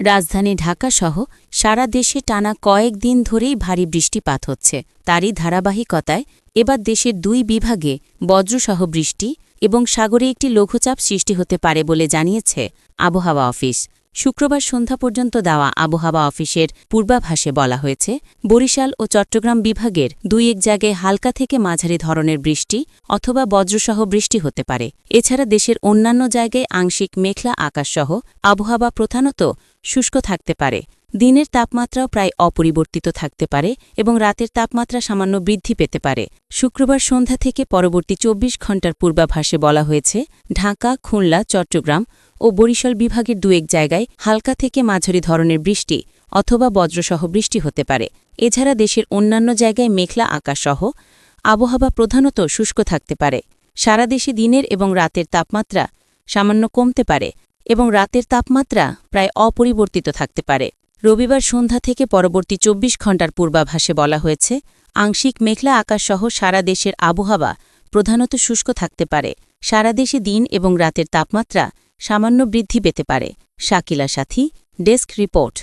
রাজধানী ঢাকাসহ সারা দেশে টানা কয়েক দিন ধরেই ভারী বৃষ্টিপাত হচ্ছে। তারই ধারাবাহিকতায় এবার দেশের দুই বিভাগে বজ্রসহ বৃষ্টি এবং সাগরে একটি লঘুচাপ সৃষ্টি হতে পারে বলে জানিয়েছে আবহাওয়া অফিস। শুক্রবার সন্ধ্যা পর্যন্ত দেওয়া আবহাওয়া অফিসের পূর্বাভাসে বলা হয়েছে, বরিশাল ও চট্টগ্রাম বিভাগের দুই এক জায়গায় হালকা থেকে মাঝারি ধরনের বৃষ্টি অথবা বজ্রসহ বৃষ্টি হতে পারে। এছাড়া দেশের অন্যান্য জায়গায় আংশিক মেঘলা আকাশসহ আবহাওয়া প্রধানত শুষ্ক থাকতে পারে। দিনের তাপমাত্রাও প্রায় অপরিবর্তিত থাকতে পারে এবং রাতের তাপমাত্রা সামান্য বৃদ্ধি পেতে পারে। শুক্রবার সন্ধ্যা থেকে পরবর্তী চব্বিশ ঘণ্টার পূর্বাভাসে বলা হয়েছে, ঢাকা, খুলনা, চট্টগ্রাম ও বরিশাল বিভাগের দু এক জায়গায় হালকা থেকে মাঝারি ধরনের বৃষ্টি অথবা বজ্রসহ বৃষ্টি হতে পারে। এছাড়া দেশের অন্যান্য জায়গায় মেঘলা আকাশসহ আবহাওয়া প্রধানত শুষ্ক থাকতে পারে। সারা দেশে দিনের এবং রাতের তাপমাত্রা সামান্য কমতে পারে। এবং রাতের তাপমাত্রা প্রায় অপরিবর্তিত থাকতে পারে। রবিবার সন্ধ্যা থেকে পরবর্তী চব্বিশ ঘণ্টার পূর্বাভাসে বলা হয়েছে, আংশিক মেঘলা আকাশসহ সারা দেশের আবহাওয়া প্রধানত শুষ্ক থাকতে পারে। সারা দেশে দিন এবং রাতের তাপমাত্রা সামান্য বৃদ্ধি পেতে পারে। শাকিলা সাথী, ডেস্ক রিপোর্ট।